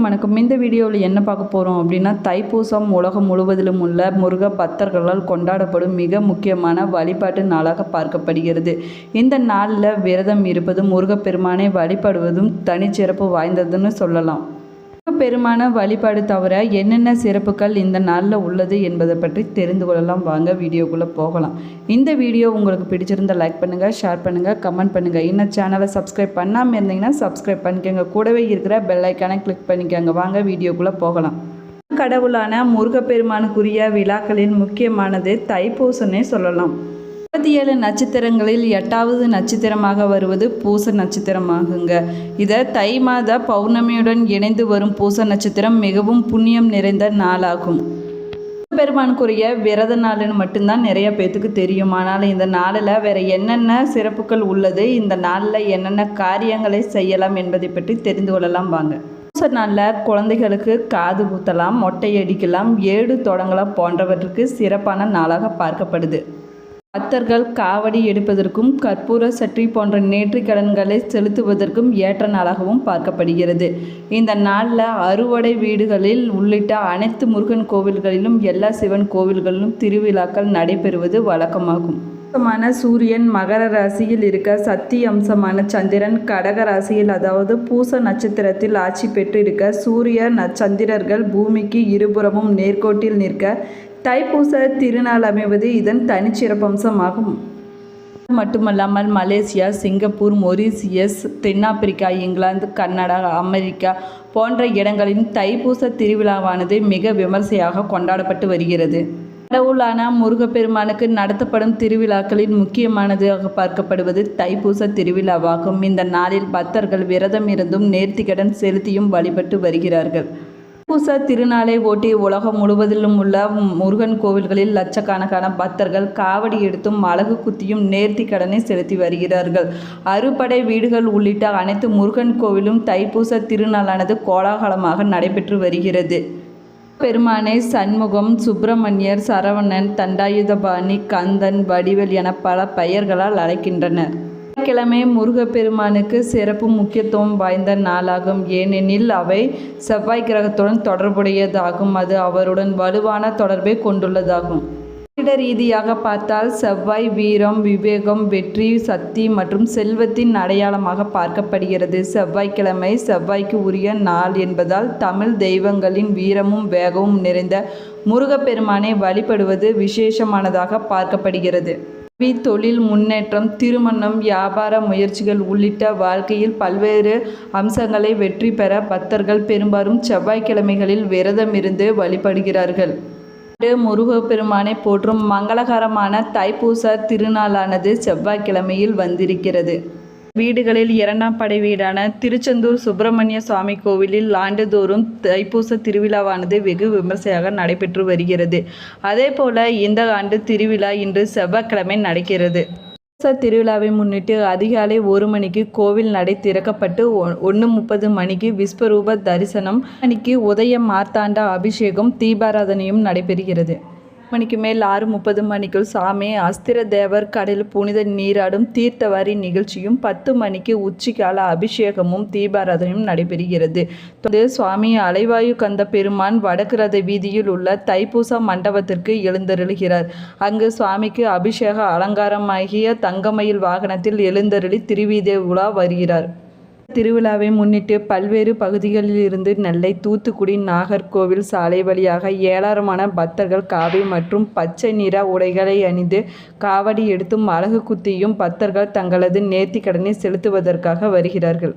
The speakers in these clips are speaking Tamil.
வணக்கம். இந்த வீடியோவில் என்ன பார்க்க போகிறோம் அப்படின்னா தைப்பூசம் உலகம் முழுவதிலும் உள்ள முருக பக்தர்களால் கொண்டாடப்படும் மிக முக்கியமான வழிபாட்டு நாளாக பார்க்கப்படுகிறது. இந்த நாளில் விரதம் இருப்பதும் முருகப்பெருமானை வழிபடுவதும் தனிச்சிறப்பு வாய்ந்ததுன்னு சொல்லலாம். முருகப்பெருமான வழிபாடு தவிர என்னென்ன சிறப்புகள் இந்த நாளில் உள்ளது என்பதை பற்றி தெரிந்து கொள்ளலாம். வாங்க வீடியோக்குள்ளே போகலாம். இந்த வீடியோ உங்களுக்கு பிடிச்சிருந்தா லைக் பண்ணுங்கள் ஷேர் பண்ணுங்கள் கமெண்ட் பண்ணுங்கள் இன்னும் சேனலை சப்ஸ்கிரைப் பண்ணாமல் இருந்தீங்கன்னா சப்ஸ்கிரைப் பண்ணிக்கோங்க. கூடவே இருக்கிற பெல் ஐக்கானை கிளிக் பண்ணிக்கோங்க. வாங்க வீடியோக்குள்ளே போகலாம். கடவுளான முருகப்பெருமானுக்குரிய விழாக்களின் முக்கியமானது தைப்பூசன்னே சொல்லலாம். இருபத்தி ஏழு நட்சத்திரங்களில் எட்டாவது நட்சத்திரமாக வருவது பூச நட்சத்திரமாகுங்க. இதை தை மாத பௌர்ணமியுடன் இணைந்து வரும் பூச நட்சத்திரம் மிகவும் புண்ணியம் நிறைந்த நாளாகும். பெருமானுக்குரிய விரத நாள்னு மட்டும்தான் நிறைய பேத்துக்கு தெரியும். ஆனால் இந்த நாளில் வேற என்னென்ன சிறப்புகள் உள்ளது? இந்த நாளில் என்னென்ன காரியங்களை செய்யலாம் என்பதை பற்றி தெரிந்து கொள்ளலாம் வாங்க. பூச நாளில் குழந்தைகளுக்கு காது குத்தலாம் மொட்டை அடிக்கலாம் ஏடு தொடங்கலாம் போன்றவற்றுக்கு சிறப்பான நாளாக பார்க்கப்படுது. பக்தர்கள் காவடி எடுப்பதற்கும் கற்பூர சற்றி போன்ற நேற்று கடன்களை செலுத்துவதற்கும் ஏற்ற நாளாகவும் பார்க்கப்படுகிறது. இந்த நாளில் அறுவடை வீடுகளில் உள்ளிட்ட அனைத்து முருகன் கோவில்களிலும் எல்லா சிவன் கோவில்களிலும் திருவிழாக்கள் நடைபெறுவது வழக்கமாகும். அம்சமான சூரியன் மகர ராசியில் இருக்க சக்தி அம்சமான சந்திரன் கடக ராசியில் அதாவது பூச நட்சத்திரத்தில் ஆட்சி பெற்றிருக்க சூரிய நச்சந்திரர்கள் பூமிக்கு இருபுறமும் நேர்கோட்டில் நிற்க தைப்பூச திருநாள் அமைவது இதன் தனிச்சிறப்பம்சமாகும். மட்டுமல்லாமல் மலேசியா சிங்கப்பூர் மொரீசியஸ் தென்னாப்பிரிக்கா இங்கிலாந்து கனடா அமெரிக்கா போன்ற இடங்களின் தைப்பூச திருவிழாவானது மிக விமர்சையாக கொண்டாடப்பட்டு வருகிறது. கடவுளான முருகப்பெருமானுக்கு நடத்தப்படும் திருவிழாக்களில் முக்கியமானதாக பார்க்கப்படுவது தைப்பூச திருவிழாவாகும். இந்த நாளில் பக்தர்கள் விரதம் இருந்தும் நேர்த்திக்கடன் செலுத்தியும் வழிபட்டு வருகிறார்கள். பூச திருநாளை ஒட்டி உலகம் முழுவதிலும் உள்ள முருகன் கோவில்களில் லட்சக்கணக்கான பக்தர்கள் காவடி எடுத்தும் அழகு குத்தியும் நேர்த்தி கடனை செலுத்தி வருகிறார்கள். அறுபடை வீடுகள் உள்ளிட்ட அனைத்து முருகன் கோவிலும் தைப்பூச திருநாளானது கோலாகலமாக நடைபெற்று வருகிறது. பெருமானை சண்முகம் சுப்பிரமணியர் சரவணன் தண்டாயுதபாணி கந்தன் வடிவேல் என பல பெயர்களால் அழைக்கின்றனர். கிழமை முருகப்பெருமானுக்கு சிறப்பு முக்கியத்துவம் வாய்ந்த நாளாகும். ஏனெனில் அவை செவ்வாய் கிரகத்துடன் தொடர்புடையதாகும். அது அவருடன் வலுவான தொடர்பை கொண்டுள்ளதாகும். ஜோதிட ரீதியாக பார்த்தால் செவ்வாய் வீரம் விவேகம் வெற்றி சக்தி மற்றும் செல்வத்தின் அடையாளமாக பார்க்கப்படுகிறது. செவ்வாய்க்கிழமை செவ்வாய்க்கு உரிய நாள் என்பதால் தமிழ் தெய்வங்களின் வீரமும் வேகமும் நிறைந்த முருகப்பெருமானை வழிபடுவது விசேஷமானதாக பார்க்கப்படுகிறது. கல்வி தொழில் முன்னேற்றம் திருமணம் வியாபார முயற்சிகள் உள்ளிட்ட வாழ்க்கையில் பல்வேறு அம்சங்களை வெற்றி பெற பக்தர்கள் பெரும்பாலும் செவ்வாய்க்கிழமைகளில் விரதமிருந்து வழிபடுகிறார்கள். முருகப்பெருமானை போற்றும் மங்களகரமான தைப்பூச திருநாளானது செவ்வாய்க்கிழமையில் வந்திருக்கிறது. வீடுகளில் இரண்டாம் படை வீடான திருச்செந்தூர் சுப்பிரமணிய சுவாமி கோவிலில் ஆண்டுதோறும் தைப்பூச திருவிழாவானது வெகு விமர்சையாக நடைபெற்று வருகிறது. அதே போல இந்த ஆண்டு திருவிழா இன்று செவ்வாய்க்கிழமை நடக்கிறது. தைப்பூச திருவிழாவை முன்னிட்டு அதிகாலை ஒரு மணிக்கு கோவில் நடை திறக்கப்பட்டு ஒன்று முப்பது மணிக்கு விஸ்வரூப தரிசனம் மணிக்கு உதய மார்த்தாண்ட அபிஷேகம் தீபாராதனையும் நடைபெறுகிறது. மணிக்கு மேல் ஆறு முப்பது மணிக்குள் சாமி அஸ்திர தேவர் கடலில் புனித நீராடும் தீர்த்தவாரி நிகழ்ச்சியும் பத்து மணிக்கு உச்சிக்கால அபிஷேகமும் தீபாராதனையும் நடைபெறுகிறது. சுவாமி அலைவாயு கந்த பெருமான் வடக்கு ரத வீதியில் உள்ள தைப்பூச மண்டபத்திற்கு எழுந்தருளுகிறார். அங்கு சுவாமிக்கு அபிஷேக அலங்காரமாகிய தங்கமயில் வாகனத்தில் எழுந்தருளி திருவீதே உலா வருகிறார். திருவிழாவை முன்னிட்டு பல்வேறு பகுதிகளிலிருந்து நெல்லை தூத்துக்குடி நாகர்கோவில் சாலை வழியாக ஏராளமான பக்தர்கள் காவி மற்றும் பச்சை நிற உடைகளை அணிந்து காவடி எடுத்தும் அழகு குத்தியும் பக்தர்கள் தங்களது நேர்த்திக்கடனை செலுத்துவதற்காக வருகிறார்கள்.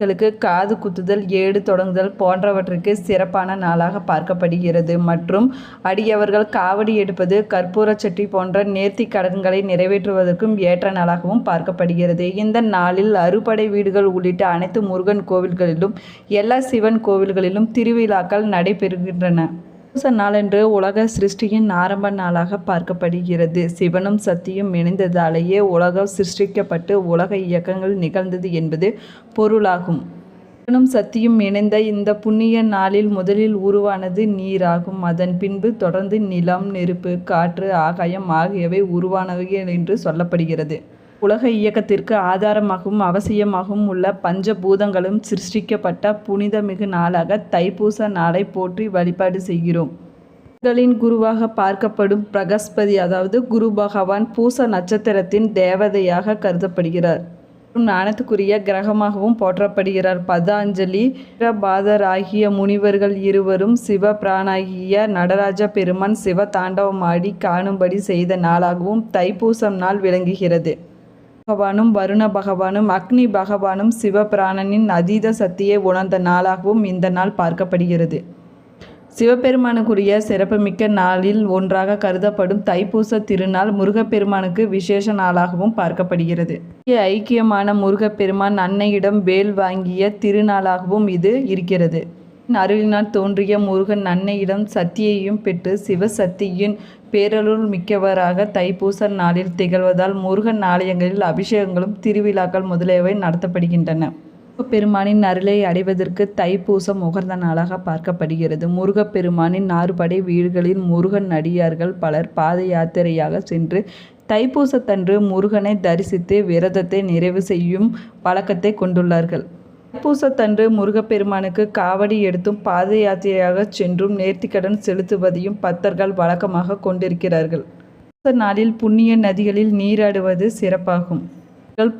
களுக்கு காது குத்துதல் ஏடு தொடங்குதல் போன்றவற்றுக்கு சிறப்பான நாளாக பார்க்கப்படுகிறது. மற்றும் அடியவர்கள் காவடி எடுப்பது கற்பூர சட்டி போன்ற நேர்த்தி கடன்களை நிறைவேற்றுவதற்கும் ஏற்ற நாளாகவும் பார்க்கப்படுகிறது. இந்த நாளில் அறுபடை வீடுகள் உள்ளிட்ட அனைத்து முருகன் கோவில்களிலும் எல்லா சிவன் கோவில்களிலும் திருவிழாக்கள் நடைபெறுகின்றன. பூச நாளன்று உலக சிருஷ்டியின் ஆரம்ப நாளாக பார்க்கப்படுகிறது. சிவனும் சக்தியும் இணைந்ததாலேயே உலகம் சிருஷ்டிக்கப்பட்டு உலக இயக்கங்கள் நிகழ்ந்தது என்பது பொருளாகும். சிவனும் சக்தியும் இணைந்த இந்த புண்ணிய நாளில் முதலில் உருவானது நீராகும். அதன் பின்பு தொடர்ந்து நிலம் நெருப்பு காற்று ஆகாயம் ஆகியவை உருவானவை என்று சொல்லப்படுகிறது. உலக இயக்கத்திற்கு ஆதாரமாகவும் அவசியமாகவும் உள்ள பஞ்சபூதங்களும் சிருஷ்டிக்கப்பட்ட புனிதமிகு நாளாக தைப்பூச நாளை போற்றி வழிபாடு செய்கிறோம். களின் குருவாக பார்க்கப்படும் பிரகஸ்பதி அதாவது குரு பகவான் பூச நட்சத்திரத்தின் தேவதையாக கருதப்படுகிறார். ஞானத்துக்குரிய கிரகமாகவும் போற்றப்படுகிறார். பதாஞ்சலி பாதர் ஆகிய முனிவர்கள் இருவரும் சிவ பிராணாகிய நடராஜ பெருமான் சிவ தாண்டவமாடி காணும்படி செய்த நாளாகவும் தைப்பூசம் நாள் விளங்குகிறது. பகவானும் வருண பகவானும் அக்னி பகவானும் சிவபிராணனின் அதீத சக்தியை உணர்ந்த நாளாகவும் இந்த நாள் பார்க்கப்படுகிறது. சிவபெருமானுக்குரிய சிறப்புமிக்க நாளில் ஒன்றாக கருதப்படும் தைப்பூச திருநாள் முருகப்பெருமானுக்கு விசேஷ நாளாகவும் பார்க்கப்படுகிறது. ஐக்கியமான முருகப்பெருமான் அன்னையிடம் வேல் வாங்கிய திருநாளாகவும் இது இருக்கிறது. அருளினால் தோன்றிய முருகன் அன்னையிடம் சக்தியையும் பெற்று சிவசக்தியின் பேரருள் மிக்கவராக தைப்பூச நாளில் திகழ்வதால் முருகன் ஆலயங்களில் அபிஷேகங்களும் திருவிழாக்கள் முதலியவை நடத்தப்படுகின்றன. முருகப்பெருமானின் அருளை அடைவதற்கு தைப்பூசம் முகர்ந்த நாளாக பார்க்கப்படுகிறது. முருகப்பெருமானின் நாறுபடை வீடுகளில் முருகன் அடியார்கள் பலர் பாத யாத்திரையாக சென்று தைப்பூசத்தன்று முருகனை தரிசித்து விரதத்தை நிறைவு செய்யும் பழக்கத்தை கொண்டுள்ளார்கள். தைப்பூசத்தன்று முருகப்பெருமானுக்கு காவடி எடுத்தும் பாத யாத்திரையாக சென்றும் நேர்த்திக்கடன் செலுத்துவதையும் பக்தர்கள் வழக்கமாக கொண்டிருக்கிறார்கள். நாளில் புண்ணிய நதிகளில் நீராடுவது சிறப்பாகும்.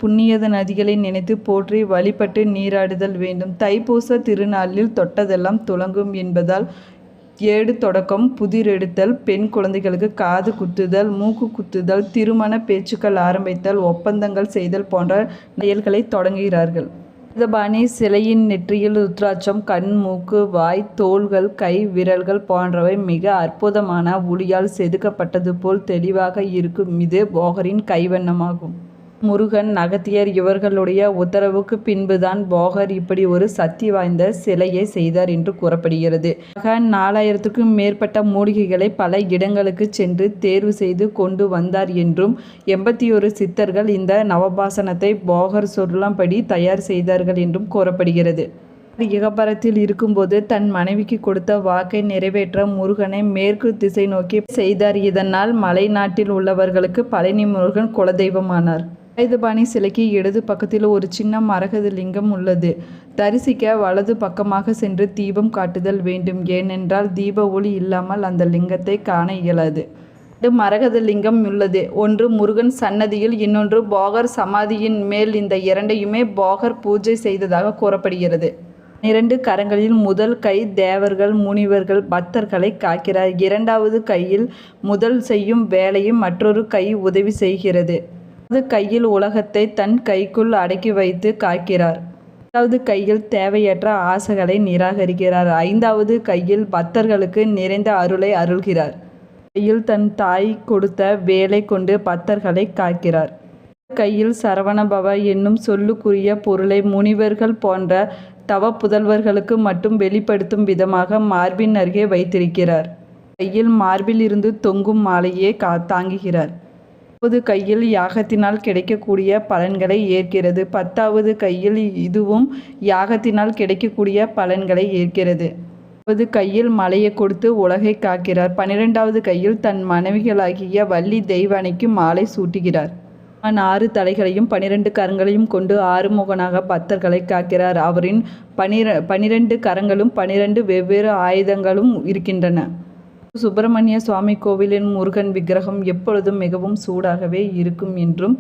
புண்ணியத நதிகளை நினைத்து போற்றி வழிபட்டு நீராடுதல் வேண்டும். தைப்பூச திருநாளில் தொட்டதெல்லாம் துலங்கும் என்பதால் ஏடு தொடக்கம் புதிரெடுத்தல் பெண் குழந்தைகளுக்கு காது குத்துதல் மூக்கு குத்துதல் திருமண பேச்சுக்கள் ஆரம்பித்தல் ஒப்பந்தங்கள் செய்தல் போன்ற செயல்களை தொடங்குகிறார்கள். இதபாணி சிலையின் நெற்றியில் ருத்ராட்சம் கண் மூக்கு வாய் தோள்கள் கை விரல்கள் போன்றவை மிக அற்புதமான ஒளியால் செதுக்கப்பட்டது போல் தெளிவாக இருக்கும். இது போகரின் கைவண்ணமாகும். முருகன் அகத்தியர் இவர்களுடைய உத்தரவுக்கு பின்புதான் போகர் இப்படி ஒரு சக்தி வாய்ந்த சிலையை செய்தார் என்று கூறப்படுகிறது. ஆக நாலாயிரத்துக்கும் மேற்பட்ட மூலிகைகளை பல இடங்களுக்கு சென்று தேர்வு செய்து கொண்டு வந்தார் என்றும் எண்பத்தி ஒரு சித்தர்கள் இந்த நவபாசனத்தை போகர் சொல்லாம்படி தயார் செய்தார்கள் என்றும் கூறப்படுகிறது. இகபரத்தில் இருக்கும்போது தன் மனைவிக்கு கொடுத்த வாக்கை நிறைவேற்ற முருகனை மேற்கு திசை நோக்கி செய்தார். இதனால் மலை நாட்டில் உள்ளவர்களுக்கு பழனி முருகன் குலதெய்வமானார். ஆயுதபாணி சிலைக்கு இடது பக்கத்தில் ஒரு சின்ன மரகத லிங்கம் உள்ளது. தரிசிக்க வலது பக்கமாக சென்று தீபம் காட்டுதல் வேண்டும். ஏனென்றால் தீப ஒளி இல்லாமல் அந்த லிங்கத்தை காண இயலாது. மரகத லிங்கம் உள்ளது. ஒன்று முருகன் சன்னதியில் இன்னொன்று போகர் சமாதியின் மேல். இந்த இரண்டையுமே போகர் பூஜை செய்ததாக கூறப்படுகிறது. இரண்டு கரங்களில் முதல் கை தேவர்கள் முனிவர்கள் பக்தர்களை காக்கிறார். இரண்டாவது கையில் முதல் செய்யும் வேலையும் மற்றொரு கை உதவி செய்கிறது. அது கையில் உலகத்தை தன் கைக்குள் அடக்கி வைத்து காக்கிறார். இரண்டாவது கையில் தேவையற்ற ஆசைகளை நிராகரிக்கிறார். ஐந்தாவது கையில் பக்தர்களுக்கு நிறைந்த அருளை அருள்கிறார். கையில் தன் தாய் கொடுத்த வேலை கொண்டு பக்தர்களை காக்கிறார். கையில் சரவணபவ என்னும் சொல்லுக்குரிய பொருளை முனிவர்கள் போன்ற தவ புதல்வர்களுக்கு மட்டும் வெளிப்படுத்தும் விதமாக மார்பின் அருகே வைத்திருக்கிறார். கையில் மார்பில் இருந்து தொங்கும் மாலையே கா தாங்குகிறார். பத்தாவது கையில் யாகத்தினால் கிடைக்கக்கூடிய பலன்களை ஏற்கிறது. பத்தாவது கையில் இதுவும் யாகத்தினால் கிடைக்கக்கூடிய பலன்களை ஏற்கிறது. பத்தாவது கையில் மலையை கொடுத்து உலகை காக்கிறார். பன்னிரெண்டாவது கையில் தன் மனைவிகளாகிய வள்ளி தெய்வானைக்கு மாலை சூட்டுகிறார். ஆறு தலைகளையும் பனிரெண்டு கரங்களையும் கொண்டு ஆறுமுகனாக பக்தர்களை காக்கிறார். அவரின் பனிர பனிரெண்டு கரங்களும் பனிரெண்டு வெவ்வேறு ஆயுதங்களும் இருக்கின்றன. சுப்பிரமணிய சுவாமி கோவிலின் முருகன் விக்கிரகம் எப்பொழுதும் மிகவும் சூடாகவே இருக்கும் என்றும்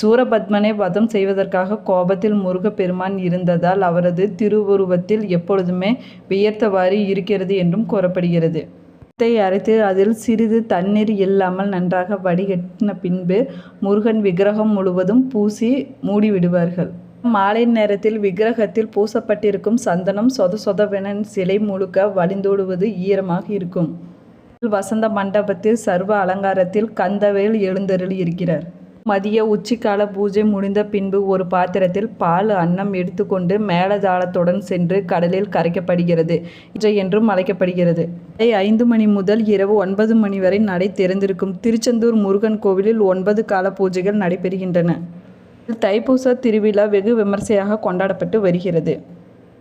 சூரபத்மனை வதம் செய்வதற்காக கோபத்தில் முருகப்பெருமான் இருந்ததால் அவரது திருவுருவத்தில் எப்பொழுதுமே வியர்த்தவாறு இருக்கிறது என்றும் கூறப்படுகிறது. அரைத்து அதில் சிறிது தண்ணீர் இல்லாமல் நன்றாக வடிகட்டின பின்பு முருகன் விக்கிரகம் முழுவதும் பூசி மூடிவிடுவார்கள். மாலை நேரத்தில் விக்கிரகத்தில் பூசப்பட்டிருக்கும் சந்தனம் சொத சொதவென சிலை முழுக்க வழிந்தோடுவது ஈரமாக இருக்கும். வசந்த மண்டபத்தில் சர்வ அலங்காரத்தில் கந்தவேல் எழுந்தருளி இருக்கிறார். மதிய உச்சிக்கால பூஜை முடிந்த பின்பு ஒரு பாத்திரத்தில் பால் அன்னம் எடுத்துக்கொண்டு மேலதாளத்துடன் சென்று கடலில் கரைக்கப்படுகிறது. இன்றை என்றும் அழைக்கப்படுகிறது. ஐந்து மணி முதல் இரவு ஒன்பது மணி வரை நடை திறந்திருக்கும் திருச்செந்தூர் முருகன் கோவிலில் ஒன்பது கால பூஜைகள் நடைபெறுகின்றன. தைப்பூச திருவிழா வெகு விமர்சையாக கொண்டாடப்பட்டு வருகிறது.